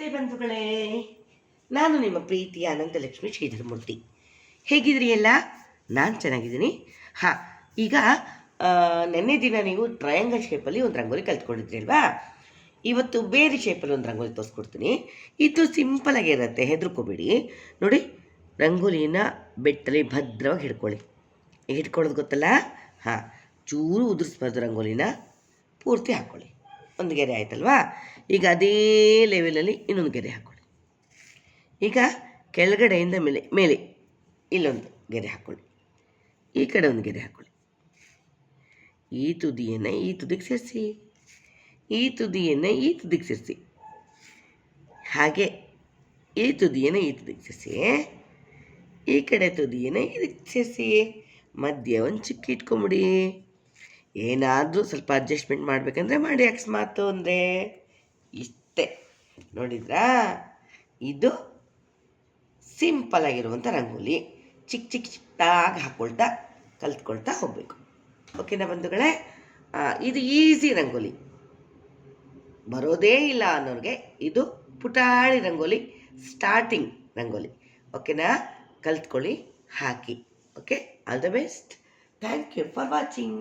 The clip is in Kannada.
ನಮಸ್ತೆ ಬಂಧುಗಳೇ. ನಾನು ನಿಮ್ಮ ಪ್ರೀತಿಯ ಅನಂತಲಕ್ಷ್ಮಿ ಶ್ರೀಧರಮೂರ್ತಿ. ಹೇಗಿದ್ರಿ ಎಲ್ಲ? ನಾನು ಚೆನ್ನಾಗಿದ್ದೀನಿ. ಹಾಂ, ಈಗ ನೆನ್ನೆ ದಿನ ನೀವು ಟ್ರಯಾಂಗಲ್ ಶೇಪಲ್ಲಿ ಒಂದು ರಂಗೋಲಿ ಕಲ್ತ್ಕೊಂಡಿದ್ರಿ ಅಲ್ವಾ? ಇವತ್ತು ಬೇರೆ ಶೇಪಲ್ಲಿ ಒಂದು ರಂಗೋಲಿ ತೋರಿಸ್ಕೊಡ್ತೀನಿ. ಇದು ಸಿಂಪಲಾಗಿ ಇರುತ್ತೆ, ಹೆದರ್ಕೋಬೇಡಿ. ನೋಡಿ ರಂಗೋಲಿನ ಬೆಟ್ಟಲ್ಲಿ ಭದ್ರವಾಗಿ ಹಿಡ್ಕೊಳ್ಳಿ. ಹಿಡ್ಕೊಳ್ಳೋದು ಗೊತ್ತಲ್ಲ? ಹಾಂ, ಚೂರು ಉದುರಿಸ್ಬಾರ್ದು ರಂಗೋಲಿನ. ಪೂರ್ತಿ ಹಾಕ್ಕೊಳ್ಳಿ ಒಂದು ಗೆರೆ ಆಯ್ತಲ್ವಾ? ಈಗ ಅದೇ ಲೆವೆಲಲ್ಲಿ ಇನ್ನೊಂದು ಗೆರೆ ಹಾಕ್ಕೊಳ್ಳಿ ಈಗ ಕೆಳಗಡೆಯಿಂದ ಮೇಲೆ ಮೇಲೆ ಇಲ್ಲೊಂದು ಗೆರೆ ಹಾಕ್ಕೊಳ್ಳಿ ಈ ಕಡೆ ಒಂದು ಗೆರೆ ಹಾಕ್ಕೊಳ್ಳಿ ಈ ತುದಿಯನ್ನು ಈ ತುದಿಗೆ ಸೇರಿಸಿ. ಈ ತುದಿಯನ್ನು ಈ ತುದಿಗೆ ಸೇರಿಸಿ. ಹಾಗೆ ಈ ತುದಿಯನ್ನು ಈ ತುದಿಗೆ ಸೇರಿಸಿ. ಈ ಕಡೆ ತುದಿಯನ್ನು ಇದಕ್ಕೆ ಸೇರಿಸಿ. ಮಧ್ಯ ಒಂದು ಚಿಕ್ಕ ಇಟ್ಕೊಂಬಿಡಿ. ಏನಾದರೂ ಸ್ವಲ್ಪ ಅಡ್ಜಸ್ಟ್ಮೆಂಟ್ ಮಾಡಬೇಕಂದ್ರೆ ಮಾಡಿ ಅಕಸ್ಮಾತು ಅಂದರೆ ಇಷ್ಟೇ. ನೋಡಿದ್ರಾ? ಇದು ಸಿಂಪಲ್ ಆಗಿರುವಂಥ ರಂಗೋಲಿ. ಚಿಕ್ಕ ಚಿಕ್ಕ ಚಿಕ್ಕದಾಗಿ ಹಾಕ್ಕೊಳ್ತಾ ಕಲ್ತ್ಕೊಳ್ತಾ ಹೋಗಬೇಕು. ಓಕೆನಾ ಬಂಧುಗಳೇ? ಇದು ಈಸಿ ರಂಗೋಲಿ. ಬರೋದೇ ಇಲ್ಲ ಅನ್ನೋರಿಗೆ ಇದು ಪುಟಾಳಿ ರಂಗೋಲಿ ಸ್ಟಾರ್ಟಿಂಗ್ ರಂಗೋಲಿ. ಓಕೆನಾ ಕಲ್ತ್ಕೊಳ್ಳಿ, ಹಾಕಿ. Okay all the best thank you for watching